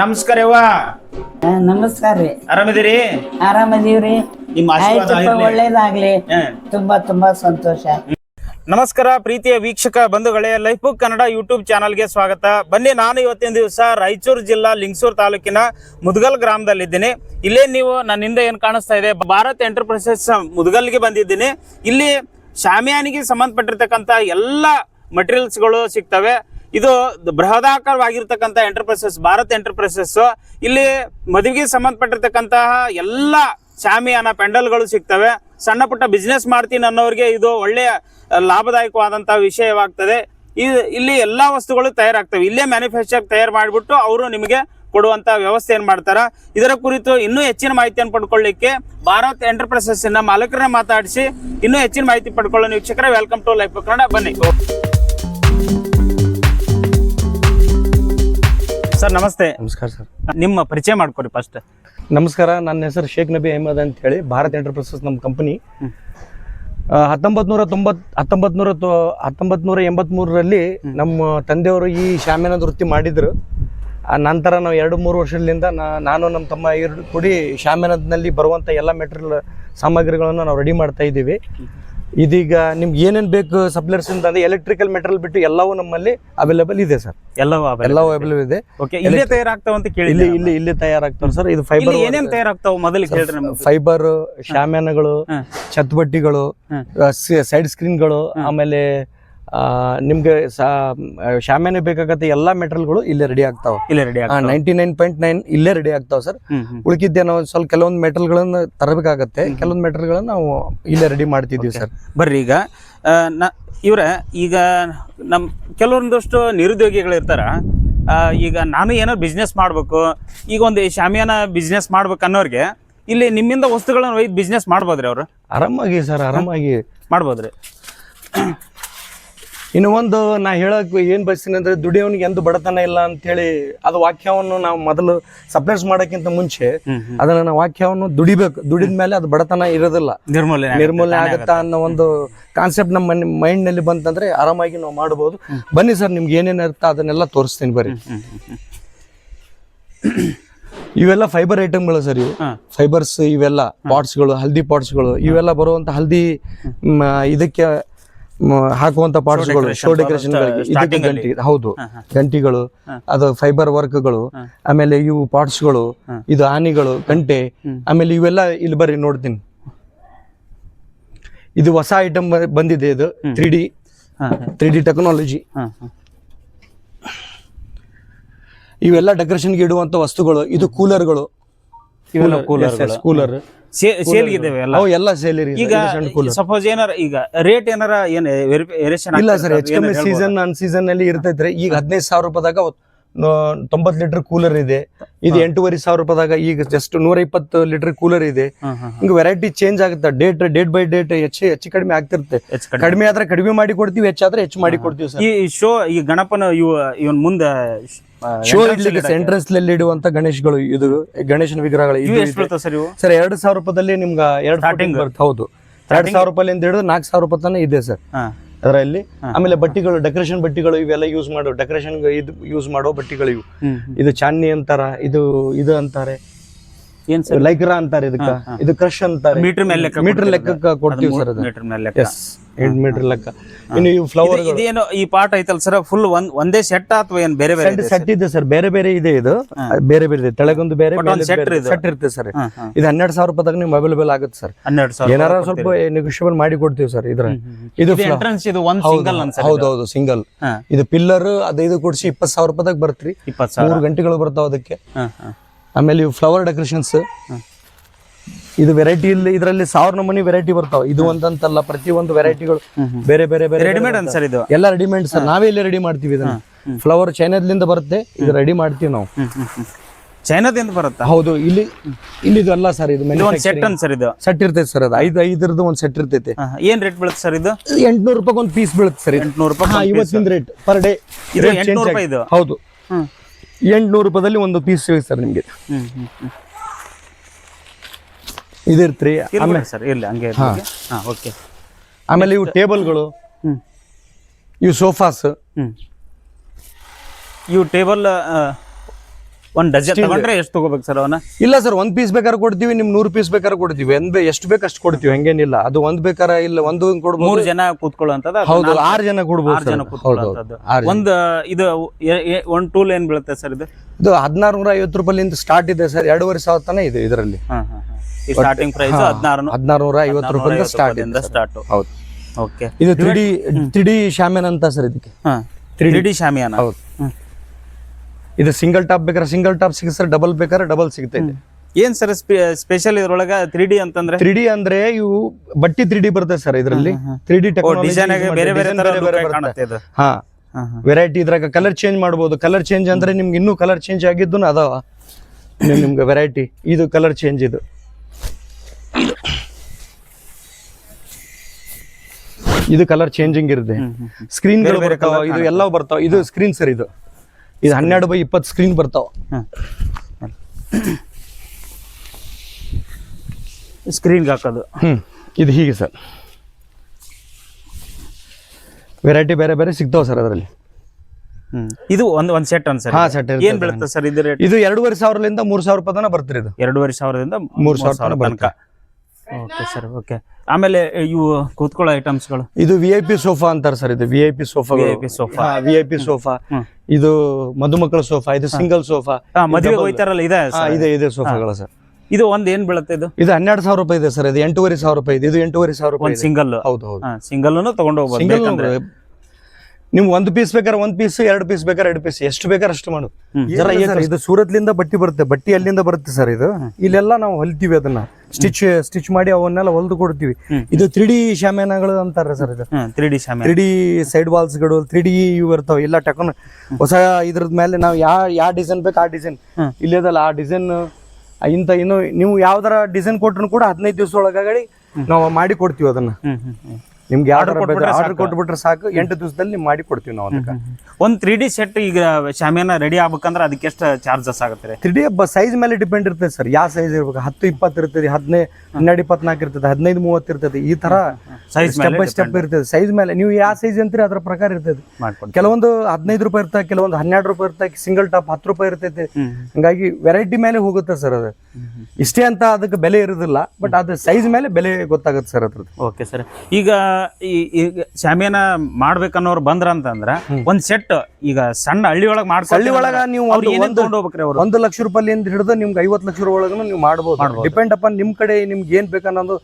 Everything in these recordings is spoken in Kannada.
ನಮಸ್ಕಾರ ಯವ್ವ ನಮಸ್ಕಾರ ರೀ. ಆರಾಮಿದ್ದೀರಿ? ಆರಾಮದೀವ್ರಿ. ನಿಮ್ಮ ಆಶೀರ್ವಾದ ಆಯ್ತಪ್ಪ ಇರ್ಲಿ. ಒಳ್ಳೇದಾಗ್ಲಿ. ಹ. ತುಂಬಾ ತುಂಬಾ ಸಂತೋಷ. ನಮಸ್ಕಾರ ಪ್ರೀತಿಯ ವೀಕ್ಷಕ ಬಂಧುಗಳೇ ಲೈಫ್ ಬುಕ್ ಕನ್ನಡ ಯೂಟ್ಯೂಬ್ ಚಾನಲ್ಗೆ ಸ್ವಾಗತ. ಬನ್ನಿ ನಾನು ಇವತ್ತಿನ ದಿವಸ ರಾಯಚೂರು ಜಿಲ್ಲಾ ಲಿಂಗಸೂರು ತಾಲೂಕಿನ ಮುದಗಲ್ ಗ್ರಾಮದಲ್ಲಿದ್ದೀನಿ. ಇಲ್ಲೇ ನೀವು ನನ್ನ ಹಿಂದೆ ಏನು ಕಾಣಿಸ್ತಾ ಇದೆ ಭಾರತ್ ಎಂಟರ್ಪ್ರೈಸಸ್ ಮುದಗಲ್ಗೆ ಬಂದಿದ್ದೀನಿ. ಇಲ್ಲಿ ಶಾಮಿಯಾನಿಗೆ ಸಂಬಂಧಪಟ್ಟಿರ್ತಕ್ಕಂಥ ಎಲ್ಲ ಮಟೀರಿಯಲ್ಸ್ಗಳು ಸಿಗ್ತವೆ. ಇದು ಬೃಹದಾಕಾರವಾಗಿರ್ತಕ್ಕಂಥ ಎಂಟರ್ಪ್ರೈಸಸ್ ಭಾರತ್ ಎಂಟರ್ಪ್ರೈಸಸ್ ಇಲ್ಲಿ ಮದುವೆಗೆ ಸಂಬಂಧಪಟ್ಟಿರ್ತಕ್ಕಂತಹ ಎಲ್ಲ ಶಾಮಿಯಾನ ಪೆಂಡಲ್ಗಳು ಸಿಗ್ತವೆ. ಸಣ್ಣ ಪುಟ್ಟ ಬಿಸ್ನೆಸ್ ಮಾಡ್ತೀನಿ ಅನ್ನೋರಿಗೆ ಇದು ಒಳ್ಳೆಯ ಲಾಭದಾಯಕವಾದಂತಹ ವಿಷಯವಾಗ್ತದೆ. ಇಲ್ಲಿ ಎಲ್ಲಾ ವಸ್ತುಗಳು ತಯಾರಾಗ್ತವೆ. ಇಲ್ಲೇ ಮ್ಯಾನುಫ್ಯಾಕ್ಚರ್ ತಯಾರು ಮಾಡಿಬಿಟ್ಟು ಅವರು ನಿಮಗೆ ಕೊಡುವಂತ ವ್ಯವಸ್ಥೆ ಏನ್ ಮಾಡ್ತಾರ? ಇದರ ಕುರಿತು ಇನ್ನೂ ಹೆಚ್ಚಿನ ಮಾಹಿತಿಯನ್ನು ಪಡ್ಕೊಳ್ಳಿಕ್ಕೆ ಭಾರತ್ ಎಂಟರ್ಪ್ರೈಸಸ್ ಮಾಲಕರನ್ನ ಮಾತಾಡಿಸಿ ಇನ್ನೂ ಹೆಚ್ಚಿನ ಮಾಹಿತಿ ಪಡ್ಕೊಳ್ಳೋ ವೀಕ್ಷಕರೇ ವೆಲ್ಕಮ್ ಟು ಲೈಫ್ ಕನ್ನಡ ಬನ್ನಿ. ಸರ್ ನಮಸ್ತೆ. ನಮಸ್ಕಾರ ಸರ್. ನಿಮ್ಮ ಪರಿಚಯ ಮಾಡ್ಕೊರಿ ಫಸ್ಟ್ ನಮಸ್ಕಾರ ನನ್ನ ಹೆಸರು ಶೇಖ್ ನಬಿ ಅಹಮದ್ ಅಂತ ಹೇಳಿ ಭಾರತ್ ಎಂಟರ್ಪ್ರೈಸಸ್ ನಮ್ಮ ಕಂಪನಿ ಹತ್ತೊಂಬತ್ ನೂರ ತೊಂಬತ್ ಹತ್ತೊಂಬತ್ ನೂರ ಹತ್ತೊಂಬತ್ ನೂರ ಎಂಬತ್ಮೂರರಲ್ಲಿ ನಮ್ಮ ತಂದೆಯವರು ಈ ಶಾಮಿಯಾನ ವೃತ್ತಿ ಮಾಡಿದ್ರು. ಆ ನಂತರ ನಾವು ಎರಡು ಮೂರು ವರ್ಷದಿಂದ ನಾ- ನಾನು ನಮ್ಮ ತಮ್ಮ ಎರಡು ಕೂಡಿ ಶಾಮಿಯಾನದಲ್ಲಿ ಬರುವಂತ ಎಲ್ಲ ಮೆಟೀರಿಯಲ್ ಸಾಮಗ್ರಿಗಳನ್ನು ನಾವು ರೆಡಿ ಮಾಡ್ತಾ ಇದ್ದೀವಿ. ಇದೀಗ ನಿಮ್ಗೆ ಏನೇನು ಬೇಕು ಸಪ್ಲೈರ್ಸ್ ಅಂದ್ರೆ ಎಲೆಕ್ಟ್ರಿಕಲ್ ಮೆಟೀರಿಯಲ್ ಬಿಟ್ಟು ಎಲ್ಲವೂ ನಮ್ಮಲ್ಲಿ ಅವೈಲೇಬಲ್ ಇದೆ ಸರ್. ಎಲ್ಲವೂ ಎಲ್ಲವೂ ಅವೈಲೇಬಲ್ ಇದೆ. ಓಕೆ ಇಲ್ಲೇ ತಯಾರಾಗ್ತಾವ ಅಂತ ಕೇಳಿ ಇಲ್ಲಿ ಇಲ್ಲಿ ಇಲ್ಲಿ ತಯಾರಾಗ್ತಾವ ಸರ್. ಇದು ಫೈಬರ್ ಏನೇನ್ ತಯಾರಾಗ್ತಾವ ಮೊದಲು ಹೇಳ್ರಿ ನಮ್ಗೆ? ಫೈಬರ್ ಶಾಮ್ಯಾನಗಳು ಚತ್ಬಟ್ಟಿಗಳು ಸೈಡ್ ಸ್ಕ್ರೀನ್ಗಳು ಆಮೇಲೆ ನಿಮ್ಗೆ ಶಾಮ್ಯಾನ ಬೇಕಾಗತ್ತೆ ಎಲ್ಲಾ ಮೆಟೀರಿಯಲ್ಗಳು ಇಲ್ಲೇ ರೆಡಿ ಆಗ್ತಾವ. ಇಲ್ಲೇ ready ninety nine point nine ಇಲ್ಲೇ ರೆಡಿ ಆಗ್ತಾವ ಸರ್. ಉಳಿಕಿದ್ದೇನೋ ಸ್ವಲ್ಪ ಕೆಲವೊಂದು ಮೆಟೀರಿಯಲ್ಗಳನ್ನ ತರಬೇಕಾಗತ್ತೆ. ಕೆಲವೊಂದು ಮೆಟೀರಿಯಲ್ಗಳನ್ನ ನಾವು ಇಲ್ಲೇ ರೆಡಿ ಮಾಡ್ತಿದ್ದೀವಿ ಸರ್. ಬರ್ರಿ ಈಗ. ಇವ್ರ ಈಗ ನಮ್ ಕೆಲವೊಂದಷ್ಟು ನಿರುದ್ಯೋಗಿಗಳು ಇರ್ತಾರ. ಈಗ ನಾನು ಏನೋ ಬಿಸ್ನೆಸ್ ಮಾಡ್ಬೇಕು ಈಗ ಒಂದು ಶಾಮಿಯಾನ ಬಿಸ್ನೆಸ್ ಮಾಡ್ಬೇಕು ಅನ್ನೋರಿಗೆ ಇಲ್ಲಿ ನಿಮ್ಮಿಂದ ವಸ್ತುಗಳನ್ನ ಒಯ್ದು ಬಿಸ್ನೆಸ್ ಮಾಡ್ಬೋದ್ರಿ ಅವರು? ಆರಾಮಾಗಿ ಸರ್ ಆರಾಮಾಗಿ. ಮಾಡ್ಬೋದ್ರಿ. ಇನ್ನು ಒಂದು ನಾ ಹೇಳಕ್ ಏನ್ ಬಯಸ್ತೀನಿ ಅಂದ್ರೆ ದುಡಿಯೋನಿಗೆ ಎಂದು ಬಡತನ ಇಲ್ಲ ಅಂತ ಹೇಳಿ ಅದು ವಾಕ್ಯವನ್ನು ನಾವು ಮೊದಲು ಸಪ್ರೆಸ್ ಮಾಡೋಕ್ಕಿಂತ ಮುಂಚೆ ಅದನ್ನ ನಾವು ವಾಕ್ಯವನ್ನು ದುಡಿಬೇಕು. ದುಡಿದ ಮೇಲೆ ಅದು ಬಡತನ ಇರೋದಿಲ್ಲ. ನಿರ್ಮೂಲನೆ ನಿರ್ಮೂಲನೆ ಆಗುತ್ತಾ ಅನ್ನೋ ಒಂದು ಕಾನ್ಸೆಪ್ಟ್ ನಮ್ಮ ಮೈಂಡ್ನಲ್ಲಿ ಬಂತಂದ್ರೆ ಆರಾಮಾಗಿ ನಾವು ಮಾಡಬಹುದು ಬನ್ನಿ ಸರ್ ನಿಮ್ಗೆ ಏನೇನು ಇರುತ್ತಾ ಅದನ್ನೆಲ್ಲ ತೋರಿಸ್ತೀನಿ ಹ್ಮ್ ಇವೆಲ್ಲ ಫೈಬರ್ ಐಟಮ್ಗಳು ಸರ್ ಇವು. ಫೈಬರ್ಸ್ ಇವೆಲ್ಲ ಪಾಟ್ಸ್ಗಳು ಹಲ್ದಿ ಪಾಟ್ಸ್ಗಳು ಇವೆಲ್ಲ ಬರುವಂತ ಹಲ್ದಿ ಇದಕ್ಕೆ ಹಾಕುವಂತ ಪಾರ್ಟ್ಸ್ಗಳು ಶೋ ಡೆಕೋರೇಷನ್. ಗಂಟಿ ಹೌದು. ಗಂಟಿಗಳು ಅದು ಫೈಬರ್ ವರ್ಕ್ಗಳು ಆಮೇಲೆ ಇವು ಪಾರ್ಟ್ಸ್ಗಳು ಇದು ಆನಿಗಳು ಗಂಟೆ ಆಮೇಲೆ ಇವೆಲ್ಲ ಇಲ್ಲಿ ಬರ್ರಿ ನೋಡ್ತೀನಿ. ಇದು ಹೊಸ ಐಟಮ್ ಬಂದಿದೆ ಇದು three D three D technology ಇವೆಲ್ಲ ಡೆಕೋರೇಷನ್ಗೆ ಇಡುವಂತ ವಸ್ತುಗಳು ಇದು ಕೂಲರ್ಗಳು. ಕೂಲರ್ ಸೇಲ್ಗಿದ್ದೇವೆ ಎಲ್ಲ. ಎಲ್ಲ ಸೇಲ್ ಈಗ ಸಪೋಸ್ ಏನಾರ ಈಗ ರೇಟ್ ಏನಾರ ಏನ್ ವೇರಿಯೇಷನ್ ಇಲ್ಲ ಸರ್ ಹೆಚ್ಚು ಕಮ್ಮಿ ಸೀಸನ್ ಅನ್ ಸೀಸನ್ ಅಲ್ಲಿ ಇರ್ತೈತ್ರಿ ಈಗ ಹದಿನೈದು ಸಾವಿರ ರೂಪಾಯಿದಾಗ ತೊಂಬತ್ ಲೀಟರ್ ಕೂಲರ್ ಇದೆ. ಇದು ಎಂಟೂವರೆ ಸಾವಿರ ರೂಪಾಯಿದಾಗ ಈಗ ಜಸ್ಟ್ ನೂರ ಇಪ್ಪತ್ತು ಲೀಟರ್ ಕೂಲರ್ ಇದೆ. ಹಿಂಗ ವೆರೈಟಿ ಚೇಂಜ್ ಆಗುತ್ತೆ? ಡೇಟ್ ಡೇಟ್ ಬೈ ಡೇಟ್ ಹೆಚ್ಚು ಹೆಚ್ಚು ಕಡಿಮೆ ಆಗ್ತಿರುತ್ತೆ. ಕಡಿಮೆ. ಆದ್ರೆ ಕಡಿಮೆ ಮಾಡಿ ಕೊಡ್ತೀವಿ ಹೆಚ್ಚಾದ್ರೆ ಹೆಚ್ಚು ಮಾಡಿ ಕೊಡ್ತೀವಿ ಈ ಶೋ ಈ ಗಣಪನ ಇವ ಇವನ್ ಮುಂದೆ ಶೋ ಇಡ್ಲಿಕ್ಕೆ ಎಂಟ್ರೆನ್ಸ್ ಅಲ್ಲಿ ಇಡುವಂತ ಗಣೇಶ್ಗಳು ಇದು ಗಣೇಶನ ವಿಗ್ರಹಗಳು ಸರ್ ಎರಡು ಸಾವಿರ ರೂಪಾಯಿದಲ್ಲಿ ನಿಮ್ಗೆ ಎರಡು ಹೌದು. ಎರಡು ಸಾವಿರ ರೂಪಾಯಿಂದ ಹಿಡಿದು ನಾಲ್ಕು ಸಾವಿರ ರೂಪಾಯಿ ಇದೆ ಸರ್. ಅದರಲ್ಲಿ ಆಮೇಲೆ ಬಟ್ಟಿಗಳು ಡೆಕೋರೇಷನ್ ಬಟ್ಟಿಗಳು ಇವೆಲ್ಲ ಯೂಸ್ ಮಾಡೋ. ಡೆಕೋರೇಷನ್ ಇದು ಯೂಸ್ ಮಾಡೋ ಬಟ್ಟಿಗಳು ಇವು ಇದು ಚಾನ್ನಿ ಅಂತಾರ ಇದು ಇದು ಅಂತಾರೆ. ಏನ್ ಸರ್? ಲೈಕ್ರಾ ಅಂತಾರೆ ಇದಕ್ಕ. ಇದು ಕ್ರಶ್ ಅಂತಾರೆ. ಮೀಟರ್ ಮೇಲೆ ಲೆಕ್ಕ ಮೀಟರ್ ಲೆಕ್ಕಕ್ಕೆ ಕೊಡ್ತೀವಿ ಸರ್ ಅದು. ಮೀಟರ್ ಮೇಲೆ ಲೆಕ್ಕ. ಎಸ್ ಎಂಟು ಮೀಟರ್ ಲೆಕ್ಕ. ಇನ್ನು ಈ ಫ್ಲವರ್ ಇದು- ಇದೇನು ಈ ಪಾಟ್ ಐತಲ್ಲ ಸರ್? ಫುಲ್ ಒಂದ್ ಒಂದೇ ಸೆಟ್ ಅಥವಾ ಏನ್ ಬೇರೆ ಬೇರೆ ಸೆಟ್ ಇದೆ ಸರ್? ಬೇರೆ ಬೇರೆ ಇದೆ ಇದು. ಬೇರೆ ಬೇರೆ ಇದೆ. ತೆಳಗೊಂದು ಬೇರೆ. ಸೆಟ್ ಇರುತ್ತೆ ಸರ್. ಇದು ಹನ್ನೆರಡು ಸಾವಿರ ರೂಪಾಯಿದಾಗ ನಿಮ್ಗೆ ಅವೈಲೇಬಲ್ ಆಗುತ್ತೆ ಸರ್. ಹನ್ನೆರಡು ಸಾವಿರ ಏನಾರ ಸ್ವಲ್ಪ ನೆಗೋಷಿಯಬಲ್ ಮಾಡಿ ಕೊಡ್ತೀವಿ ಸರ್ ಇದ್ರ ಇದು ಎಂಟ್ರೆನ್ಸ್ ಇದು ಒಂದ್ ಸಿಂಗಲ್ ಹೌದೌದು ಹೌದು ಹೌದು ಸಿಂಗಲ್ ಇದು ಪಿಲ್ಲರ್ ಅದೈದು ಕೊಡ್ಸಿ ಇಪ್ಪತ್ತು ಸಾವಿರ ರೂಪಾಯಿದಾಗ ಬರ್ತ್ರಿ. ಇಪ್ಪತ್ತು ಮೂರು ಗಂಟೆಗಳು ಬರ್ತಾವ ಅದಕ್ಕೆ. ಆಮೇಲೆ ಇವು ಫ್ಲವರ್ ಡೆಕೋರೇಷನ್ಸ್ ಇದು ವೆರೈಟಿ ಇಲ್ಲಿ ಇದರಲ್ಲಿ ಸಾವಿರ ನಮೂನಿ ವೆರೈಟಿ ಬರ್ತಾವ. ಇದು ಒಂದಂತಲ್ಲ ಪ್ರತಿ ಒಂದು ವೆರೈಟಿಗಳು ಬೇರೆ ಬೇರೆ ಬೇರೆ ರೆಡಿಮೇಡ್ ಅನ್ಸರ್ ಇದು? ಎಲ್ಲ ರೆಡಿಮೇಡ್ ಸರ್ ನಾವೇ ಇಲ್ಲಿ ರೆಡಿ ಮಾಡ್ತೀವಿ ಇದನ್ನ. ಫ್ಲವರ್ ಚೈನಾದಿಂದ ಬರುತ್ತೆ ಇದು ರೆಡಿ ಮಾಡ್ತೀವಿ ನಾವು. ಚೈನಾದಿಂದ ಬರುತ್ತೆ? ಹೌದು ಇಲ್ಲಿ ಇಲ್ಲಿ ಇದು ಅಲ್ಲ ಸರ್ ಇದು ಮೇಲೆ ಒಂದ್ ಸೆಟ್ ಸರ್ ಇದು? ಸೆಟ್ ಇರ್ತೈತೆ ಸರ್ ಅದು. ಐದು ಐದರದ್ದು ಒಂದು ಸೆಟ್ ಇರ್ತೈತೆ. ಏನ್ ರೇಟ್ ಬೀಳುತ್ತೆ ಸರ್ ಇದು? ಎಂಟ್ನೂರು ರೂಪಾಯಿ ಒಂದು ಪೀಸ್ ಬೀಳುತ್ತೆ ಸರ್ ಎಂಟ್ನೂರು ರೂಪಾಯಿ ಇವತ್ತಿನ ರೇಟ್ ಪರ್ ಡೇ ಇದು ಎಂಟ್ನೂರು ರೂಪಾಯಿ ಇದು ಹೌದು. ಎಂಟ್ನೂರು ರೂಪಾಯಿದಲ್ಲಿ ಒಂದು ಪೀಸ್ ಸಿಗುತ್ತೆ ಸರ್ ನಿಮಗೆ. ಇದಿರ್ತ್ರಿ ಇರ್ಲಿ ಸರ್ ಇರ್ಲಿ ಹಂಗೆ ಹಾಂ. ಹಾ ಓಕೆ. ಆಮೇಲೆ ಇವು ಟೇಬಲ್ಗಳು ಇವು ಸೋಫಾಸ್ ಹ್ಞೂ ಇವು ಟೇಬಲ್ ಒಂದ್ ಡಜನ್ ತಗೊಂಡ್ರೆ ಎಷ್ಟು ತಗೋಬೇಕು ಸರ್ ಅವನ ಇಲ್ಲ ಸರ್ ಒಂದ್ ಪೀಸ್ ಬೇಕಾದ್ರೆ ಕೊಡ್ತೀವಿ ನಿಮ್ ನೂರ್ ಪೀಸ್ ಬೇಕಾದ್ರೆ ಕೊಡ್ತೀವಿ. ಎಂದ್ ಎಷ್ಟು ಬೇಕು ಅಷ್ಟು ಕೊಡ್ತೀವಿ ಹಂಗೇನಿಲ್ಲ. ಅದು ಒಂದ್ ಬೇಕಾರ ಇಲ್ಲ ಒಂದು ಕೊಡ್ಬೋದು. ಮೂರ್ ಜನ ಕೂತ್ಕೊಳ್ಳುವಂತದ್ದು ಆರು ಜನ ಕೊಡ್ಬೋದು ಆರ್. ಜನ ಹೌದು, ಹೌದು. ಕೂತ್ಕೊಳ್ಳುವಂತದ್ದು ಒಂದ್ ಇದು ಒಂದ್ ಟೂಲ್ ಏನ್ ಬೀಳುತ್ತೆ ಸರ್ ಇದು? ಇದು ಹದಿನಾರು ನೂರ ಐವತ್ತು ರೂಪಾಯಿಂದ ಸ್ಟಾರ್ಟ್ ಇದೆ ಸರ್. ಎರಡೂವರೆ ಸಾವಿರ ತನ ಇದೆ ಇದರಲ್ಲಿ. ಸ್ಟಾರ್ಟಿಂಗ್ ಪ್ರೈಸ್ ಹದಿನಾರು ಹದಿನಾರು ನೂರ ಐವತ್ತು ರೂಪಾಯಿಂದ ಸ್ಟಾರ್ಟ್ ಇದೆ ಸ್ಟಾರ್ಟ್ ಹೌದು. ಓಕೆ ಇದು ತ್ರೀ ಡಿ ತ್ರೀ ಡಿ ಶಾಮ್ಯಾನ್ ಅಂತ ಸರ್ ಇದಕ್ಕೆ. ಹಾ ತ್ರೀ ಡಿ ಶಾಮಿಯಾನ ಹೌದು. ಇದು ಸಿಂಗಲ್ ಟಾಪ್ ಬೇಕಾದ್ರೆ ಸಿಂಗಲ್ ಟಾಪ್ ಸಿಗುತ್ತೆ ಡಬಲ್ ಬೇಕಾದ್ರೆ ಡಬಲ್ ಸಿಗ್ತೈತೆ ಏನ್ ಸರ್ ಸ್ಪೆಷಲ್ ಇದ್ರೊಳಗ ತ್ರೀ ಡಿ ಅಂತಂದ್ರೆ? ತ್ರೀ ಡಿ ಅಂದ್ರೆ ಇವು ಬಟ್ಟಿ ತ್ರೀ ಡಿ ಬರುತ್ತೆ ಸರ್ ಇದರಲ್ಲಿ. ತ್ರೀ ಡಿ ಬೇರೆ ಬೇರೆ ಹಾ. ವೆರೈಟಿ ಇದ್ರಾಗ ಕಲರ್ ಚೇಂಜ್ ಮಾಡಬಹುದು ಕಲರ್ ಚೇಂಜ್ ಅಂದ್ರೆ ನಿಮ್ಗೆ ಇನ್ನೂ ಕಲರ್ ಚೇಂಜ್ ಆಗಿದ್ದು ಅದಾವ. ನಿಮ್- ನಿಮ್ಗೆ ವೆರೈಟಿ ಇದು ಕಲರ್ ಚೇಂಜ್ ಇದು. ಇದು ಕಲರ್ ಚೇಂಜಿಂಗ್ ಇರುತ್ತೆ. ಸ್ಕ್ರೀನ್ಗಳು ಬರ್ತಾವ ಇದು ಎಲ್ಲ ಬರ್ತಾವ. ಇದು ಸ್ಕ್ರೀನ್ ಸರ್ ಇದು. ಇದು ಹನ್ನೆರಡು ಬೈ ಇಪ್ಪತ್ತು ಸ್ಕ್ರೀನ್ ಬರ್ತಾವ. ಸ್ಕ್ರೀನ್ ಸ್ಕ್ರೀನ್ಗೆ ಹಾಕೋದು. ಹ್ಞೂ ಇದು ಹೀಗೆ ಸರ್. ವೆರೈಟಿ ಬೇರೆ ಬೇರೆ ಸಿಗ್ತಾವ ಸರ್ ಅದರಲ್ಲಿ. ಇದು ಒಂದ್ ಒಂದ್ ಸೆಟ್ ಅನ್ಸರ್ ಹಾ, ಸೆಟ್ ಏನು ಬೀಳುತ್ತೆ ಸರ್ ಇದು ರೇಟ್ ಇದು ಎರಡೂವರೆ ಸಾವಿರದಿಂದ ಮೂರು ಸಾವಿರ ರೂಪಾಯಿ ತನಕ ಬರ್ತೀರಿ ಇದು. ಎರಡೂವರೆ ಸಾವಿರದಿಂದ ಮೂರ್ ಸಾವಿರ ತನಕ ಓಕೆ ಸರ್ ಓಕೆ. ಆಮೇಲೆ ಇವು ಕೂತ್ಕೊಳ್ಳೋ ಐಟಮ್ಸ್ಗಳು? ಇದು ವಿ ಐ ಪಿ ಸೋಫಾ ಅಂತಾರೆ ಸರ್ ಇದು V I P sofa. VIP sofa. V I P sofa. ಇದು ಮಧುಮಕ್ಕಳ ಸೋಫಾ ಇದು ಸಿಂಗಲ್ ಸೋಫಾ. ಮದುವೆ ಹೋಯ್ತಾರಲ್ಲ ಇದೆ ಇದೆ ಇದೆ ಸೋಫಾಗಳು ಸರ್. ಇದು ಒಂದ್ ಏನ್ ಬೀಳುತ್ತೆ ಇದು? ಇದು ಹನ್ನೆರಡು ಸಾವಿರ ರೂಪಾಯಿ ಇದೆ ಸರ್ ಇದು ಎಂಟೂವರೆ ಸಾವಿರ ರೂಪಾಯಿ ಇದೆ ಇದು ಎಂಟೂವರೆ ಸಾವಿರ ರೂಪಾಯಿ. ಸಿಂಗಲ್ ಹೌದು ಹೌದು. ಸಿಂಗಲ್ ತಗೊಂಡು ಹೋಗ್ಬೋದು ಸಿಂಗಲ್ ಒಂದು ಪೀಸ್ ಬೇಕಾದ್ರೆ ಒಂದ್ ಪೀಸ್ ಎರಡು ಪೀಸ್ ಬೇಕಾದ್ರೆ ಎರಡು ಪೀಸ್ ಎಷ್ಟು ಬೇಕಾದ್ರೆ ಅಷ್ಟು ಮಾಡು. ಜರ ಇದು ಸೂರತ್ಲಿಂದ ಬಟ್ಟಿ ಬರುತ್ತೆ ಬಟ್ಟಿ ಅಲ್ಲಿಂದ ಬರುತ್ತೆ ಸರ್ ಇದು. ಇಲ್ಲೆಲ್ಲ ನಾವು ಹೊಲಿತೀವಿ ಅದನ್ನ. ಸ್ಟಿಚ್ ಸ್ಟಿಚ್ ಮಾಡಿ ಅವನ್ನೆಲ್ಲ ಹೊಲ್ದು ಕೊಡ್ತೀವಿ. ಇದು ತ್ರೀ ಡಿ ಶಾಮ್ಯಾನಗಳು ಅಂತಾರೆ ಸರ್ ಇದು. Three D three D side ವಾಲ್ಸ್ಗಳು three D ಇವು ಇರ್ತಾವೆ ಎಲ್ಲ ಟಕನ್ ಹೊಸ ಇದ್ರದ ಮೇಲೆ ನಾವು ಯಾ ಯಾವ ಡಿಸೈನ್ ಬೇಕು ಆ ಡಿಸೈನ್ ಇಲ್ಲದಲ್ಲ ಆ ಡಿಸೈನ್ ಇಂತ ಇನ್ನು ನೀವು ಯಾವ್ದಾರ ಡಿಸೈನ್ ಕೊಟ್ರು ಕೂಡ ಹದಿನೈದು ದಿವಸ ಒಳಗಡೆ ನಾವು ಮಾಡಿ ಕೊಡ್ತೀವಿ ಅದನ್ನ. ಹ್ಮ್ ಆರ್ಡರ್ ನಿಮ್ಗೆ ಯಾವ್ದಾರ ಆರ್ಡರ್ ಕೊಟ್ಬಿಟ್ರೆ ಸಾಕು. ಎಂಟು ದಿವಸದಲ್ಲಿ ನೀವು ಮಾಡಿ ಕೊಡ್ತೀವಿ ನಾವು ಅದಕ್ಕೆ ಒಂದ್ ತ್ರೀ ಡಿ ಸೆಟ್ ಈಗ ಶಾಮಿಯಾನ ರೆಡಿ ಆಗ್ಬೇಕಂದ್ರೆ ಅದಕ್ಕೆ ಎಷ್ಟು ಚಾರ್ಜಸ್ ಆಗುತ್ತೆ ತ್ರೀ ಡಿ ಸೈಜ್ ಮೇಲೆ ಡಿಪೆಂಡ್ ಇರ್ತದೆ ಸರ್. ಯಾವ ಸೈಜ್ ಇರ್ಬೇಕು? ಹತ್ತು ಇಪ್ಪತ್ತು ಇರ್ತದೆ ಹದಿನೈದು ಹನ್ನೆರಡು ಇಪ್ಪತ್ನಾಲ್ಕು ಇರ್ತದೆ ಹದಿನೈದು ಮೂವತ್ತು ಇರ್ತದೆ. ಈ ತರ ಸೈಜ್ ಸ್ಟೆಪ್ ಬೈ ಸ್ಟೆಪ್ ಇರ್ತದೆ. ಸೈಜ್ ಮೇಲೆ. ನೀವು ಯಾವ ಸೈಜ್ ಅಂತೀರಿ ಅದರ ಪ್ರಕಾರ ಇರ್ತದೆ. ಕೆಲವೊಂದು ಹದಿನೈದು ರೂಪಾಯಿ ಇರ್ತದೆ ಕೆಲವೊಂದು ಹನ್ನೆರಡು ರೂಪಾಯಿ ಇರ್ತದೆ ಸಿಂಗಲ್ ಟಾಪ್ ಹತ್ತು ರೂಪಾಯಿ ಇರ್ತೈತೆ. ಹಂಗಾಗಿ ವೆರೈಟಿ ಮೇಲೆ ಹೋಗುತ್ತೆ ಸರ್ ಅದು. ಇಷ್ಟೇ ಅಂತ ಅದಕ್ಕೆ ಬೆಲೆ ಇರೋದಿಲ್ಲ ಬಟ್ ಅದು ಸೈಜ್ ಮೇಲೆ ಬೆಲೆ ಗೊತ್ತಾಗುತ್ತೆ ಸರ್ ಅದ್ರದ್ದು. ಓಕೆ ಸರ್ ಈಗ ಈ- ಈಗ ಶಾಮಿಯಾನ ಮಾಡ್ಬೇಕನ್ನೋರು ಬಂದ್ರ ಅಂತಂದ್ರ ಒಂದ್ ಸೆಟ್ ಈಗ ಸಣ್ಣ ಹಳ್ಳಿ ಒಳಗ್ ಮಾಡ್ಸ ಹಳ್ಳಿ ಒಳಗ ನೀವು ಅವ್ರು ಒಂದು- ಏನೇನ್ ಒಂದು- ತಗೊಂಡ್ ಹೋಗ್ಬೇಕ್ರಿ ಅವ್ರು? ಒಂದು ಲಕ್ಷ ರೂಪಾಯಿಂದ ಹಿಡಿದು ನಿಮ್ಗೆ ಐವತ್ತು ಲಕ್ಷ ರೂಪಾಯಿ ಒಳಗೂ ನೀವು ಮಾಡ್ಬೋದು. ಡಿಪೆಂಡ್ ಅಪ್ ನಿಮ್ ಕಡೆ ನಿಮ್ಗೆ ಏನ್ ಬೇಕನ್ನೋದು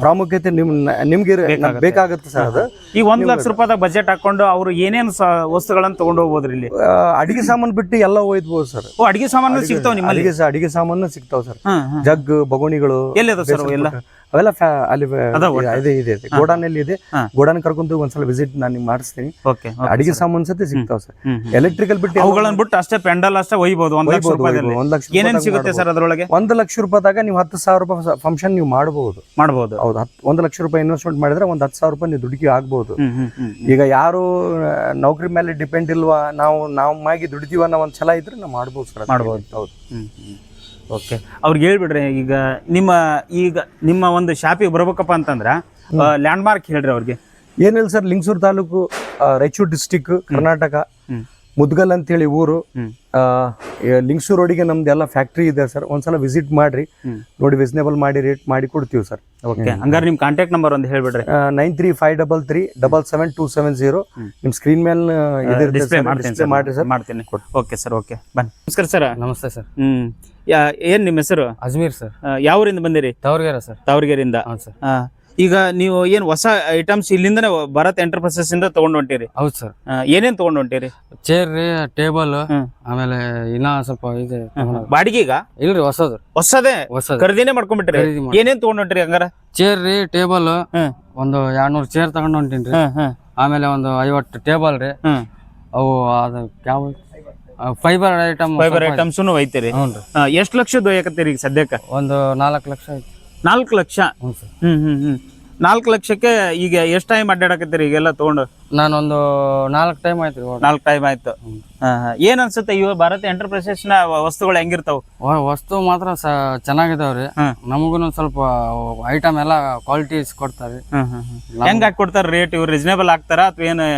ಪ್ರಾಮುಖ್ಯತೆ ನಿಮ್ ನಿಮ್ಗೆ ಇರ- ಬೇಕಾಗುತ್ತೆ. ಸರ್ ಅದು. ಈ ಒಂದ್ ಲಕ್ಷ ರೂಪಾಯಿದಾಗ ಬಜೆಟ್ ಹಾಕೊಂಡು ಅವರು ಏನೇನ್ ವಸ್ತುಗಳನ್ನು ವಸ್ತುಗಳನ್ನ ತಗೊಂಡ್ ಹೋಗ್ಬೋದ್ರಿ ಇಲ್ಲಿ? ಆ, ಅಡಿಗೆ ಸಾಮಾನು ಬಿಟ್ಟು ಎಲ್ಲ ಒಯ್ದ್ಬೋದು ಸರ್. ಓ ಅಡಿಗೆ ಸಾಮಾನು ಸಿಗ್ತಾವ ನಿಮ್ಮಲ್ಲಿ? ಅಡಿಗೆ ಸಾ- ಅಡಿಗೆ ಸಾಮಾನು ಸಿಗ್ತಾವ ಸರ್. ಹ್ಮ್ ಹ್ಮ್. ಜಗ್ ಬಗೋಣಿಗಳು ಎಲ್ಲಿದೆ ಸರ್ ಎಲ್ಲ? ಅವೆಲ್ಲ ಫ್ಯಾ- ಅಲ್ಲಿ ಇದೆ ಇದೆ ಇದೆ. ಗೋಡಾನಲ್ಲಿ ಇದೆ. ಹಾ. ಗೋಡಾನ್ ಕರ್ಕೊಂಡು ಒಂದ್ಸಲ ವಿಸಿಟ್ ನಾನು ನಿಮ್ಗೆ ಮಾಡಿಸ್ತೀನಿ. ಓಕೆ ಅಡಿಗೆ ಸಾಮಾನು ಸತಿ ಸಿಗ್ತಾವ ಸರ್. ಎಲೆಕ್ಟ್ರಿಕಲ್ ಬಿಟ್ಟು ಅವುಗಳನ್ನು ಬಿಟ್ಟು ಅಷ್ಟೇ ಪೆಂಡಲ್ ಅಷ್ಟೇ ಒಯ್ಬೋದು ಒಂದ್ ಲಕ್ಷ ಒಯ್ಬೋದು, ರೂಪಾಯಿದಲ್ಲಿ. ಒಂದ್ ಲಕ್ಷ ಏನೇನ್ ಸಿಗುತ್ತೆ ಸರ್ ಅದರೊಳಗೆ? ಒಂದ್ ಲಕ್ಷ ರೂಪಾಯಿದಾಗ ನೀವು ಹತ್ತು ಸಾವಿರ ರೂಪಾಯಿ ಫಂಕ್ಷನ್ ನೀವು ಮಾಡಬಹುದು ಮಾಡಬಹುದು ಹೌದು ಹತ್ತು ಒಂದು ಲಕ್ಷ ರೂಪಾಯಿ ಇನ್ವೆಸ್ಟ್ಮೆಂಟ್ ಮಾಡಿದ್ರೆ ಒಂದು ಹತ್ತು ಸಾವಿರ ರೂಪಾಯಿ ನೀವು ದುಡುಕಿ ಆಗ್ಬಹುದು ಈಗ ಯಾರು ನೌಕರಿ ಮೇಲೆ ಡಿಪೆಂಡ್ ಇಲ್ವಾ ನಾವು ನಾವು ಮಾಗಿ ದುಡಿತೀವ ಅನ್ನೋ ಒಂದು ಛಲ ಇದ್ರೆ ನಾವು ಮಾಡ್ಬೋದು ಸರ್ ಮಾಡ್ಬೋದು. ಹೌದು. ಓಕೆ ಅವ್ರಿಗೆ ಹೇಳ್ಬಿಡ್ರಿ ಈಗ ನಿಮ್ಮ ಈಗ ನಿಮ್ಮ ಒಂದು ಶಾಪಿಗೆ ಬರ್ಬೇಕಪ್ಪ ಅಂತಂದ್ರ ಲ್ಯಾಂಡ್ ಮಾರ್ಕ್ ಹೇಳ್ರಿ ಅವ್ರಿಗೆ. ಏನಿಲ್ಲ ಸರ್ ಲಿಂಗಸೂರು ತಾಲೂಕು ರಾಯಚೂರು ಡಿಸ್ಟಿಕ್ ಕರ್ನಾಟಕ. ಮುದ್ಗಲ್ ಅಂತೇಳಿ ಊರು. ಲಿಂಗ್ಸೂರ್ ಆ, ಏ, ಲಿಂಗಸೂರು ರೋಡಿಗೆ ನಮ್ದು ಎಲ್ಲ ಫ್ಯಾಕ್ಟ್ರಿ ಇದೆ ಸರ್. ಒಂದ್ಸಲ ವಿಸಿಟ್ ಮಾಡ್ರಿ. ನೋಡಿ ರೀಸನೇಬಲ್ ಮಾಡಿ ರೇಟ್ ಮಾಡಿ ಕೊಡ್ತೀವಿ ಸರ್. ಓಕೆ ಹಂಗಾರೆ ನಿಮ್ ಕಾಂಟ್ಯಾಕ್ಟ್ ನಂಬರ್ ಒಂದು ಹೇಳ್ಬಿಡ್ರಿ. Nine three five double three double seven two seven zero ನಿಮ್ ಸ್ಕ್ರೀನ್ ಮೇಲೆ ಡಿಸ್ಪ್ಲೇ ಮಾಡ್ತೀನಿ ಮಾಡ್ರಿ ಸರ್. ಮಾಡ್ತೀನಿ. ಓಕೆ ಸರ್ ಓಕೆ ಬನ್ನಿ. ನಮಸ್ಕಾರ ಸರ್. ನಮಸ್ತೆ ಸರ್. ಹ್ಮ್. ಯಾ- ಏನ್ ನಿಮ್ಮ ಹೆಸರು? ಅಜ್ಮೀರ್ ಸರ್. ಯಾವ ಊರಿಂದ ಬಂದಿರಿ? ತಾವರ್ಗೆರೆ ಸರ್. ತಾವರ್ಗೆರೆಯಿಂದ. ಹಾ ಸರ್. ಈಗ ನೀವು ಏನ್ ಹೊಸ ಐಟಮ್ಸ್ ಇಲ್ಲಿಂದನೇ ಭಾರತ್ ಎಂಟರ್ಪ್ರೈಸಸ್ ಇಂದ ತಗೊಂಡ್ ಹೊಂಟಿರಿ? ಹೌದು ಸರ್. ಏನೇನ್ ತಗೊಂಡ್ ಹೊಂಟಿರಿ? ಚೇರ್ ರೀ ಟೇಬಲ್ ಆಮೇಲೆ ಇನ್ನ ಸ್ವಲ್ಪ ಇದೆ ಬಾಡಿಗೆ ಬಾಡಿಗೆಗ ಇಲ್ರಿ ಹೊಸದು. ಹೊಸದೇ? ಹೊಸದು. ಖರೀದಿನೇ ಮಾಡ್ಕೊಂಡ್ಬಿಟ್ರಿ? ಏನೇನ್ ತಗೊಂಡ್ ಹೊಂಟಿರಿ ಹಂಗಾರ? ಚೇರ್ ರೀ ಟೇಬಲ್ ಒಂದು ಎರಡ್ನೂರ್ ಚೇರ್ ತಗೊಂಡ್ ಹೊಂಟೀನಿ ಹ್ಮ್ ಹ್ಮ್ ಆಮೇಲೆ ಒಂದು ಐವತ್ತು ಟೇಬಲ್ ರೀ. ಅವು ಅದು ಯಾವ ಫೈಬರ್ ಐಟಮ್ ಫೈಬರ್ ಐಟಮ್ಸ್ ಐತಿರಿ ಎಷ್ಟು ಎಷ್ಟ್ ಲಕ್ಷದ ಒಯ್ಯಕತ್ತೀರಿ ಈಗ ಸದ್ಯಕ್ಕೆ? ಒಂದು ನಾಲ್ಕು ಲಕ್ಷ ಐತಿ. ನಾಲ್ಕು ಲಕ್ಷ. ಹ್ಞೂ ಸರ್. ಹ್ಮ್ ಹ್ಮ್ ಹ್ಮ್. ನಾಲ್ಕು ಲಕ್ಷಕ್ಕೆ ಈಗ ಎಷ್ಟು ಟೈಮ್ ಅಡ್ಡಾಡಕತ್ತೀರಿ ಈಗೆಲ್ಲ ತಗೊಂಡು? ನಾನೊಂದು ನಾಲ್ಕು ಟೈಮ್ ಆಯ್ತು ರೀ ನಾಲ್ಕು ಟೈಮ್ ಆಯ್ತು. ಹಾ, ಹಾ. ಏನ್ ಅನ್ಸುತ್ತೆ ಇವ ಭಾರತ ಎಂಟರ್ಪ್ರೈಸಸ್ನ ವಸ್ತುಗಳು ಹೆಂಗಿರ್ತಾವ? ವಸ್ತು ಮಾತ್ರ ಸ ಚೆನ್ನಾಗಿದಾವ್ರಿ ಹ್ಮ್. ನಮಗೂ ಸ್ವಲ್ಪ ಐಟಮ್ ಎಲ್ಲ ಕ್ವಾಲಿಟೀಸ್ ಕೊಡ್ತಾರೆ. ಹೆಂಗ್ ಕೊಡ್ತಾರೆ? ರೇಟ್ ಇವ್ರು ರೀಸನೇಬಲ್ ಹಾಕ್ತಾರ ಅಥವಾ ಏನು?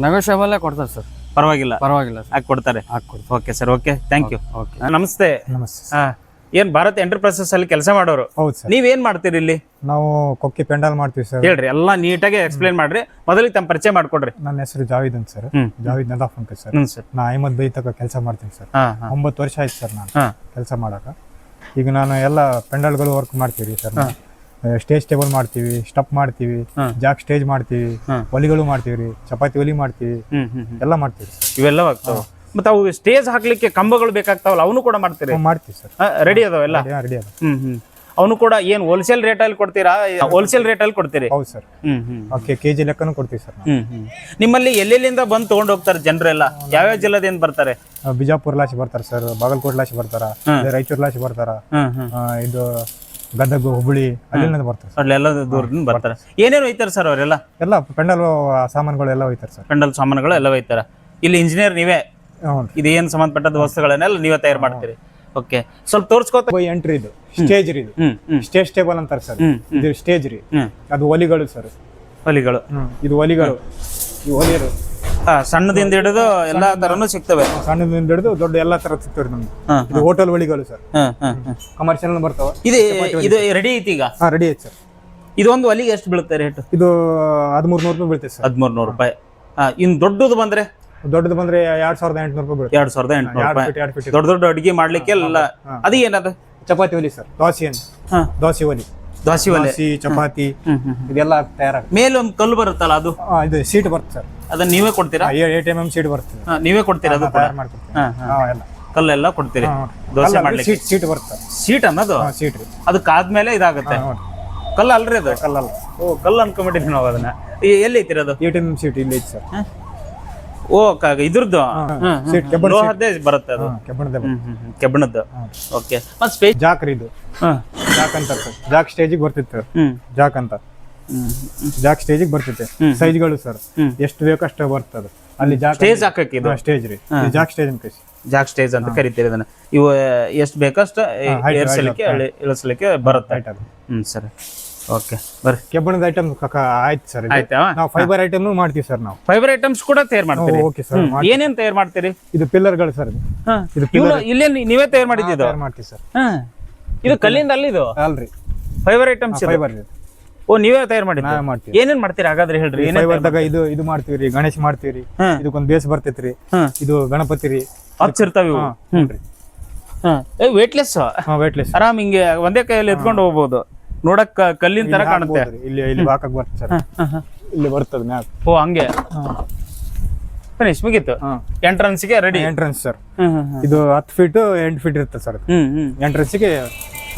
ನೆಗೋಷಿಯಬಲ್ಲೇ ಕೊಡ್ತಾರೆ ಸರ್. ಪರವಾಗಿಲ್ಲ. ಪರವಾಗಿಲ್ಲ ಸರ್. ಹಾಕಿ ಕೊಡ್ತಾರೆ. ಹಾಕ್ಕೊಡ್ತೀವಿ okay sir okay thank you okay ನಮಸ್ತೆ. ನಮಸ್ತೆ ಹಾ. ಏನ್ ಭಾರತ್ ಎಂಟರ್ಪ್ರೈಸಸ್ ಅಲ್ಲಿ ಕೆಲಸ ಮಾಡೋರು? ಹೌದು ಸರ್. ನೀವೇನ್ ಮಾಡ್ತೀರಿ ಇಲ್ಲಿ? ನಾವು ಕೊಕ್ಕಿ ಪೆಂಡಾಲ್ ಮಾಡ್ತೀವಿ ಸರ್. ಹೇಳ್ರಿ ಎಲ್ಲಾ ನೀಟಾಗಿ ಎಕ್ಸ್ಪ್ಲೇನ್ ಮಾಡ್ರಿ. ಮೊದಲಿಗೆ ತಮ್ಮ ಪರಿಚಯ ಮಾಡ್ಕೊಡ್ರಿ. ನನ್ನ ಹೆಸರು ಜಾವಿದ್ ಅಂತ ಸರ್. ಜಾವಿದ್ ನದಾಫ್ ಅಂತ ಸರ್. ಹ್ಮ್ ಸರ್. ನಾ ಅಹಮದ್ ಬೈ ತಕ ಕೆಲಸ ಮಾಡ್ತೀನಿ ಸರ್. ಹಾ ಹಾ. ಒಂಬತ್ತು ವರ್ಷ ಆಯ್ತು ಸರ್ ನಾನು ಹಾ. ಕೆಲಸ ಮಾಡಕ. ಈಗ ನಾನು ಎಲ್ಲ ಪೆಂಡಾಲ್ಗಳು ವರ್ಕ್ ಮಾಡ್ತೀವಿ ಸರ್. ಸ್ಟೇಜ್ ಟೇಬಲ್ ಮಾಡ್ತೀವಿ ಸ್ಟಪ್ ಮಾಡ್ತೀವಿ ಜಾಕ್ ಸ್ಟೇಜ್ ಮಾಡ್ತೀವಿ ಒಲಿಗಳು ಮಾಡ್ತೀವಿ ರೀ ಚಪಾತಿ ಒಲಿ ಮಾಡ್ತೀವಿ ಹ್ಮ್ ಹ್ಮ್ ಹ್ಮ್. ಎಲ್ಲ ಮಾಡ್ತೀವಿ ಇವೆಲ್ಲ ಆಗ್ತಾವ? ಮತ್ತೆ ಅವು ಸ್ಟೇಜ್ ಹಾಕ್ಲಿಕ್ಕೆ ಕಂಬಗಳು ಬೇಕಾಗ್ತಾವಲ್ಲ ಅವನು ಕೂಡ ಮಾಡ್ತೀರಿ? ಮಾಡ್ತೀವಿ ಸರ್ ರೆಡಿ ಅದಾವೆಲ್ಲ ರೆಡಿ ಅದ ಹ್ಮ್ ಅವನು ಕೂಡ ಏನ್ ಹೋಲ್ಸೇಲ್ ರೇಟ್ ಅಲ್ಲಿ ಕೊಡ್ತೀರಾ? ಹೋಲ್ಸೇಲ್ ರೇಟ್ ಅಲ್ಲಿ ಕೊಡ್ತೀರಿ? ಹೌದು ಸರ್ ಹ್ಮ್ ಹ್ಮ್ ಓಕೆ ಕೆ ಜಿ ಲೆಕ್ಕನೂ ಕೊಡ್ತೀವಿ ಸರ್ ಹ್ಮ್ ಹ್ಮ್. ನಿಮ್ಮಲ್ಲಿ ಎಲ್ಲೆಲ್ಲಿಂದ ಬಂದು ತಗೊಂಡ್ ಹೋಗ್ತಾರೆ ಜನರೆಲ್ಲ? ಯಾವ್ಯಾವ ಜಿಲ್ಲೆದಿಂದ ಬರ್ತಾರೆ? ಬಿಜಾಪುರ ಲಾಶಿ ಬರ್ತಾರೆ ಸರ್ ಬಾಗಲಕೋಟ್ ಲಾಶಿ ಬರ್ತಾರ ರಾಯಚೂರು ಲಾಶಿ ಬರ್ತಾರ ಇದು ಗದಗ ಹುಬ್ಬಳ್ಳಿ ಅಲ್ಲಿಂದ ಬರ್ತಾರೆ ಅಲ್ಲೆಲ್ಲ ದೂರದಿಂದ ಬರ್ತಾರೆ. ಏನೇನು ಒಯ್ತಾರೆ ಸರ್ ಅವರೆಲ್ಲ? ಎಲ್ಲ ಪೆಂಡಲ್ ಸಾಮಾನುಗಳು ಎಲ್ಲ ಹೋಯ್ತಾರೆ ಸರ್ ಪೆಂಡಲ್ ಸಾಮಾನುಗಳು ಎಲ್ಲ ಒಯ್ತಾರ. ಇಲ್ಲಿ ಇಂಜಿನಿಯರ್ ನೀವೇ? ಇದು ಏನು ಸಂಬಂಧಪಟ್ಟದ ವಸ್ತುಗಳನ್ನೆಲ್ಲ ನೀವೇ ತಯಾರು ಮಾಡ್ತೀರಿ? ಓಕೆ ಸ್ವಲ್ಪ ತೋರಿಸ್ಕೊತ ಎಂಟ್ರಿ ಇದು. ಸ್ಟೇಜ್ ರೀ ಇದು. ಸ್ಟೇಜ್ ಟೇಬಲ್ ಅಂತಾರೆ ಸರ್. ಇದು ಸ್ಟೇಜ್ ರೀ. ಅದು ಒಲಿಗಳು ಸರ್. ಒಲಿಗಳು. ಇದು ಒಲಿಗಳು. ಈ ಒಲಿಗಳು ಸಣ್ಣದಿಂದ ಹಿಡಿದು ಎಲ್ಲಾ ತರನು ಸಿಗ್ತವೆ. ಸಣ್ಣದಿಂದ ಹಿಡಿದು ದೊಡ್ಡ ಎಲ್ಲಾ ತರ ಸಿಗ್ತವೆ ನಮ್ಗೆ ಇದು ಹೋಟೆಲ್ ಒಳಿಗಳು ಸರ್. ಕಮರ್ಷಿಯಲ್ ಬರ್ತಾವ. ಇದು ಇದು ರೆಡಿ ಐತಿ ಈಗ? ಹಾ ರೆಡಿ ಐತಿ ಸರ್. ಇದೊಂದು ಒಲಿಗೆ ಎಷ್ಟು ಬೀಳುತ್ತೆ ರೇಟ್ ಇದು ಹದಿಮೂರು ನೂರು ರೂಪಾಯಿ ಬೀಳುತ್ತೆ ಸರ್. ಹದಿಮೂರು ನೂರು ರೂಪಾಯಿ. ಹಾ ಇನ್ ದೊಡ್ಡದು ಬಂದ್ರೆ? ದೊಡ್ಡದು ಬಂದ್ರೆ ಎರಡ್ ಸಾವಿರದ ಎಂಟುನೂರು ರೂಪಾಯಿ ಬೀಳುತ್ತೆ. ಎರಡ್ ಸಾವಿರದ ಎಂಟುನೂರು ರೂಪಾಯಿ. ಎರಡು ಫೀಟ್ ದೊಡ್ಡ ದೊಡ್ಡ ಅಡಿಗೆ ಮಾಡ್ಲಿಕ್ಕೆ ಎಲ್ಲ ಅದು ಏನದು? ಚಪಾತಿ ಒಲಿ ಸರ್. ದೋಸೆ ಹಾ. ದೋಸೆ ಒಲಿ. ದೋಸೆ ಒಲಿ. ದೋಸೆ ಚಪಾತಿ ಇದೆಲ್ಲ ತಯಾರಾಗುತ್ತೆ. ಮೇಲೆ ಒಂದು ಕಲ್ಲು ಬರುತ್ತಲ್ಲ ಅದು? ಹಾ, ಇದು ಸೀಟ್ ಬರುತ್ತೆ ಸರ್. ಅದನ್ನ ನೀವೇ ಕೊಡ್ತೀರಾ? ಏಟ್ ಎಂ ಎಂ ಸೀಟ್ ಬರ್ತದೆ. ಹಾ, ನೀವೇ ಕೊಡ್ತೀರಾ ಅದು ಕೂಡ? ತಯಾರು ಮಾಡ್ಕೊಡ್ತೀವಿ. ಹಾ, ಹಾ. ಎಲ್ಲ. ಕಲ್ಲೆಲ್ಲ ಕೊಡ್ತೀರಿ? ದೋಸೆ ಮಾಡ್ಲಿಕ್ಕೆ? ಸೀಟ್ ಸೀಟ್ ಬರುತ್ತೆ. ಸೀಟ್ ಅನ್ನೋದು? ಹಾ ಸೀಟ್ ರೀ ಅದು ಕಾದ್ಮೇಲೆ ಇದಾಗುತ್ತೆ? ಕಲ್ಲ ನೋಡಿ. ಕಲ್ಲು ಅಲ್ರಿ ಅದು? ಕಲ್ಲಲ್ಲ. ಓ ಕಲ್ಲು ಅನ್ಕೊಂಬಿಟ್ಟಿದ್ವಿ ನಾವು ಅದನ್ನ. ಎಲ್ಲಿ ಐತಿರಿ ಅದು ಏಟ್ ಎಂ ಸೀಟ್ ಇಲ್ಲಿ ಐತೆ ಸರ್. ಓ ಕಾಗ ಇದ್ರದ್ದು? ಲೋಹದ್ದೇ ಬರುತ್ತೆ ಅದು. ಕೆಬ್ಬಣದ. ಕೆಬ್ಬಣದ್ದು ಓಕೆ. ಮತ್ತೆ ಸ್ಪೇಸ್ ಜಾಕ್ ರೀ ಇದು ಜಾಕ್ ಅಂತ ಜಾಕ್ ಸ್ಟೇಜಿಗೆ ಬರ್ತಿತ್ತು. ಜಾಕ್ ಅಂತ. ಜಾಕ್ ಸ್ಟೇಜಿಗೆ ಬರ್ತಿತ್ತು. ಸೈಜ್ಗಳು ಸರ್ ಎಷ್ಟು ಬೇಕು ಬೇಕಷ್ಟು ಬರ್ತದೆ. ಅಲ್ಲಿ ಜಾಕ್ ಸ್ಟೇಜ್ ಹಾಕಕ್ಕೆ ಇದು? ಸ್ಟೇಜ್ ರೀ. ಜಾಕ್ ಸ್ಟೇಜ್ ಅಂತ ಜಾಕ್ ಸ್ಟೇಜ್ ಅಂತ ಕರಿತೀರಿ ಅದನ್ನ. ಇವು ಎಷ್ಟು ಬೇಕಷ್ಟು ಏರ್ಸಲಿಕ್ಕೆ height. ಬರುತ್ತೆ. ಹ್ಞೂ ಸರಿ. ಓಕೆ ಬರ್ರಿ. ಕಬ್ಬಿಣದ ಐಟಮ್ ಆಯ್ತು ಸರ್. ಆಯ್ತಾ? ನಾವು ಫೈಬರ್ ಐಟಮ್ ಮಾಡ್ತೀವಿ ಸರ್ ನಾವು. ಫೈಬರ್ ಐಟಮ್ಸ್ ಕೂಡ ತಯಾರು ಮಾಡ್ತೀರಿ? Okay sir. ಏನೇನ್ ತಯಾರು ಮಾಡ್ತೀರಿ? ಇದು ಪಿಲ್ಲರ್ಗಳು ಸರ್ ಇದು. ಇಲ್ಲೇ ನೀವೇ ತಯಾರು ಮಾಡಿದ್ದು ತಯಾರು ಮಾಡ್ತೀವಿ ಸರ್. ಹಾ. ಇದು ಕಲ್ಲಿಂದ ಅಲ್ಲಿ ಇದು? ಅಲ್ರಿ. ಫೈಬರ್ ಐಟಮ್ಸ್ ಫೈಬರ್ ಓ ನೀವೇ ತಯಾರು ಮಾಡಿ ಮಾಡ್ತೀವಿ. ಏನೇನ್ ಮಾಡ್ತೀರಿ ಹಾಗಾದ್ರೆ ಹೇಳ್ರಿ? ಏನೇನ್ ಫೈಬರ್ ದಾಗ ಇದು ಇದು ಮಾಡ್ತೀವಿ ರೀ ಗಣೇಶ್ ಮಾಡ್ತೀವಿ ರೀ. ಇದಕ್ಕೊಂದು ಬೇಸ್ ಬರ್ತೈತ್ರಿ. ಇದು ಗಣಪತಿ ರೀ. ಹಚ್ಚಿರ್ತಾವ ಇವು. ಹಾ, ಹ್ಞೂ ರೀ. ಹಾ. ವೇಟ್ಲೆಸ್ ಹಾ ವೇಟ್ಲೆಸ್ ಆರಾಮ್ ಹಿಂಗೆ ಒಂದೇ ಕೈಯಲ್ಲಿ ಎತ್ಕೊಂಡು ಹೋಗ್ಬೋದು. ನೋಡಕ್ ಕಲ್ಲಿನ ತರ ಕಾಣುತ್ತೆ. ಇಲ್ಲಿ ಇಲ್ಲಿ ಹಾಕಕ್ ಬರ್ತದೆ ಸರ್. ಇಲ್ಲಿ ಬರ್ತದೆ ಮ್ಯಾಕ್ ಓ ಹಂಗೆ. ಫಿನಿಶ್ ಮುಗೀತು? ಎಂಟ್ರನ್ಸ್ಗೆ ರೆಡಿ ಎಂಟ್ರೆನ್ಸ್ ಸರ್ ಇದು ಹತ್ತು ಫೀಟ್ ಎಂಟು ಫೀಟ್ ಇರುತ್ತೆ ಸರ್ ಎಂಟ್ರೆನ್ಸ್ಗೆ ಎಂಟ್ರೆನ್ಸ್ಗೆ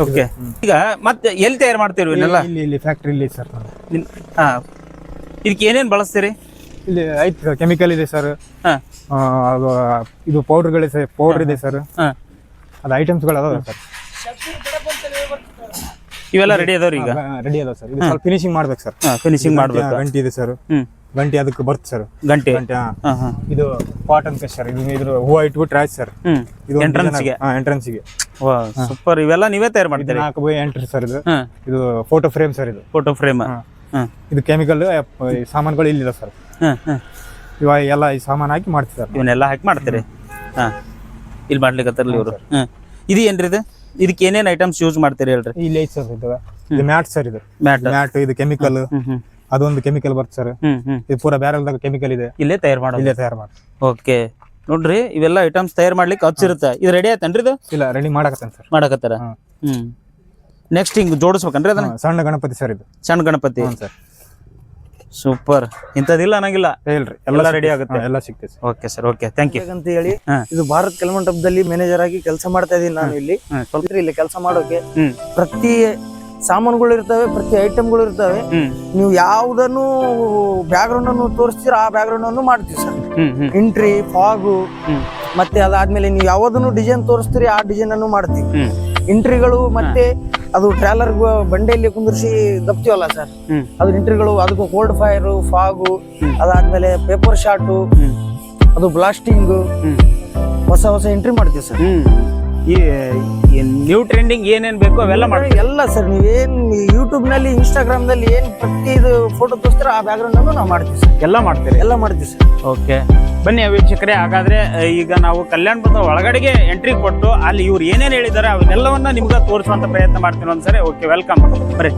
ಓಕೆ ಈಗ ಮತ್ತೆ ಎಲ್ಲಿ ತಯಾರು ಮಾಡ್ತೀರಿ ಇವನ್ನೆಲ್ಲ ಇಲ್ಲಿ ಇಲ್ಲಿ ಫ್ಯಾಕ್ಟ್ರಿ ಇಲ್ಲಿ ಸರ್ ನಿನ್- ಹಾ. ಇದಕ್ಕೆ ಏನೇನು ಬಳಸ್ತೀರಿ? ಇಲ್ಲಿ ಐತೆ ಕೆಮಿಕಲ್ ಇದೆ ಸರ್ ಅದು ಇದು ಪೌಡರ್ಗಳಿದೆ ಸರ್ ಪೌಡರ್ ಇದೆ ಸರ್ ಅದು ಐಟಮ್ಸ್ ಐಟಮ್ಸ್ಗಳು ಅದಾವ ಸರ್ ಇವೆಲ್ಲ ರೆಡಿ ಅದಾವ್ರಿ ಈಗ? ರೆಡಿ ಅದಾವ ಸರ್ ಇದು ಸ್ವಲ್ಪ ಫಿನಿಶಿಂಗ್ ಮಾಡ್ಬೇಕು ಸರ್ ಫಿನಿಶಿಂಗ್ ಮಾಡ್ಬೇಕು. ಗಂಟಿ ಇದೆ ಸರ್ ಗಂಟಿ ಅದಕ್ಕೆ ಬರ್ತ ಸರ್ ಗಂಟೆ. ಗಂಟೆ ಇದು ಪಾಟ್ ಅಂತ ಸರ್ ಇದು ಇದ್ರ ಹೂವ ಇಟ್ಬಿಟ್ರೆ ಆಯ್ತು ಸರ್ ಇದು ಎಂಟ್ರೆನ್ಸ್ಗೆ? ಎಂಟ್ರೆನ್ಸ್ಗೆ ವಾ ಸೂಪರ್ ಇವೆಲ್ಲ ನೀವೇ ತಯಾರು ಮಾಡ್ತೀರಿ? ನಾಲ್ಕು ಬೈ ಎಂಟ್ರಿ ಸರ್ ಇದು. ಇದು ಫೋಟೋ ಫ್ರೇಮ್ ಸರ್ ಇದು. ಫೋಟೋ ಫ್ರೇಮ್ ಇದು ಕೆಮಿಕಲ್ ಸಾಮಾನುಗಳು ಇಲ್ಲಿಲ್ಲ ಸರ್ ಇವಾಗ ಎಲ್ಲ ಈ ಸಾಮಾನು ಹಾಕಿ ಮಾಡ್ತೀವಿ ಸರ್ ಇವನ್ನೆಲ್ಲ ಹಾಕಿ ಮಾಡ್ತೀರಿ? ಹಾ. ಇಲ್ಲಿ ಮಾಡ್ಲಿಕ್ಕೆ ಇವರು? ಇದು ಏನ್ರಿ ಇದು? ಇದಕ್ಕೆ ಏನೇನ್ ಐಟಮ್ಸ್ ಯೂಸ್ ಮಾಡ್ತೀರಿ ಹೇಳ್ರಿ? ಇಲ್ಲಿ ಐತೆ ಸರ್ ಇದು ಇದು. ಮ್ಯಾಟ್ ಸರ್ ಇದು ಮ್ಯಾಟ್ ಮ್ಯಾಟ್ ಇದು ಕೆಮಿಕಲ್ ಅದೊಂದು ಕೆಮಿಕಲ್ ಬರ್ತ ಸರ್ ಇದು ಪೂರ ಬ್ಯಾರಲ್ದಾಗ ಕೆಮಿಕಲ್ ಇದೆ. ಇಲ್ಲೇ ತಯಾರು ಮಾಡೋದು? ಇಲ್ಲೇ ತಯಾರು ಮಾಡಿ ಓಕೆ ನೋಡ್ರಿ ಇವೆಲ್ಲ ಐಟಮ್ಸ್ ತಯಾರು ಮಾಡ್ಲಿಕ್ಕೆ ಹಚ್ಚಿರುತ್ತೆ ಇದು ರೆಡಿ ಆಯ್ತನ್ರಿ ಇದು? ಇಲ್ಲ ರೆಡಿ ಮಾಡಕತ್ತೇನೆ ಸರ್ ಮಾಡಕತ್ತಾರ. ಹ್ಮ್. ನೆಕ್ಸ್ಟ್ ಹಿಂಗ್ ಜೋಡಿಸ್ಬೇಕನ್ರಿ ಅದನ್ನ? ಸಣ್ಣ ಗಣಪತಿ ಸರ್ ಇದು. ಸಣ್ಣ ಗಣಪತಿ. Sir super. ಇಂಥದಿಲ್ಲ ಅನ್ನಂಗಿಲ್ಲ. ಹೇಳ್ರಿ ಎಲ್ಲ ರೆಡಿ ಆಗುತ್ತೆ. ಎಲ್ಲ ಸಿಗ್ತೈತೆ sir okay sir okay thank you ಅಂತ ಹೇಳಿ. ಇದು ಭಾರತ್ ಕೆಲಮಂಟಪದಲ್ಲಿ ಮ್ಯಾನೇಜರ್ ಆಗಿ ಕೆಲಸ ಮಾಡ್ತಾ ಇದೀನಿ ನಾನು ಇಲ್ಲಿ. ಇಲ್ಲಿ ಕೆಲಸ ಮಾಡೋಕೆ ಪ್ರತಿ ಸಾಮಾನುಗಳು ಇರ್ತವೆ ಪ್ರತಿ ಐಟಮ್ಗಳು ಇರ್ತವೆ. ನೀವು ಯಾವುದನ್ನು ಬ್ಯಾಕ್ಗ್ರೌಂಡ್ ಅನ್ನು ತೋರಿಸ್ತೀರ ಆ ಬ್ಯಾಕ್ಗ್ರೌಂಡ್ ಅನ್ನು ಮಾಡ್ತೀವಿ ಸರ್. Entry fog. ಮತ್ತೆ ಅದಾದ್ಮೇಲೆ ನೀವು ಯಾವ್ದನ್ನು ಡಿಸೈನ್ ತೋರಿಸ್ತೀರಿ ಆ ಡಿಸೈನ್ ಅನ್ನು ಮಾಡ್ತೀವಿ. ಎಂಟ್ರಿಗಳು ಮತ್ತೆ ಅದು ಟ್ರಾಲರ್ ಬಂಡೆಯಲ್ಲಿ ಕುಂದಿರಿಸಿ ದಪ್ತೀವಲ್ಲ ಸರ್? ಅದು ಎಂಟ್ರಿಗಳು ಅದಕ್ಕೂ ಕೋಲ್ಡ್ ಫೈರ್ ಫಾಗು ಅದಾದ್ಮೇಲೆ ಪೇಪರ್ ಶಾಟು ಅದು ಬ್ಲಾಸ್ಟಿಂಗು ಹೊಸ ಹೊಸ ಎಂಟ್ರಿ ಮಾಡ್ತೀವಿ ಸರ್. ಈ ನ್ಯೂ ಟ್ರೆಂಡಿಂಗ್ ಏನೇನ್ ಬೇಕು ಅವೆಲ್ಲ ಮಾಡಿ. ಎಲ್ಲ ಸರ್ ನೀವೇನ್ ಯೂಟ್ಯೂಬ್ನಲ್ಲಿ ಇನ್ಸ್ಟಾಗ್ರಾಮ್ನಲ್ಲಿ ಏನ್ ಪ್ರತಿ ಇದು ಫೋಟೋ ತೋರಿಸ್ತಾರ ಆ ಬ್ಯಾಕ್ಗ್ರೌಂಡ್ ಅನ್ನು ನಾವು ಮಾಡ್ತೀವಿ ಸರ್. ಎಲ್ಲ ಮಾಡ್ತೀರಿ? ಎಲ್ಲ ಮಾಡ್ತೀವಿ ಸರ್. ಓಕೆ ಬನ್ನಿ ವೀಕ್ಷಕರೇ ಹಾಗಾದ್ರೆ ಈಗ ನಾವು ಕಲ್ಯಾಣ ಬಂದ ಒಳಗಡೆಗೆ ಎಂಟ್ರಿ ಕೊಟ್ಟು ಅಲ್ಲಿ ಇವ್ರು ಏನೇನು ಹೇಳಿದ್ದಾರೆ ಅವನ್ನೆಲ್ಲವನ್ನ ನಿಮ್ಗೆ ತೋರಿಸುವಂಥ ಪ್ರಯತ್ನ ಮಾಡ್ತೀನಿ ಒಂದ್ಸರಿ. ಓಕೆ ವೆಲ್ಕಮ್ ಬರ್ರಿ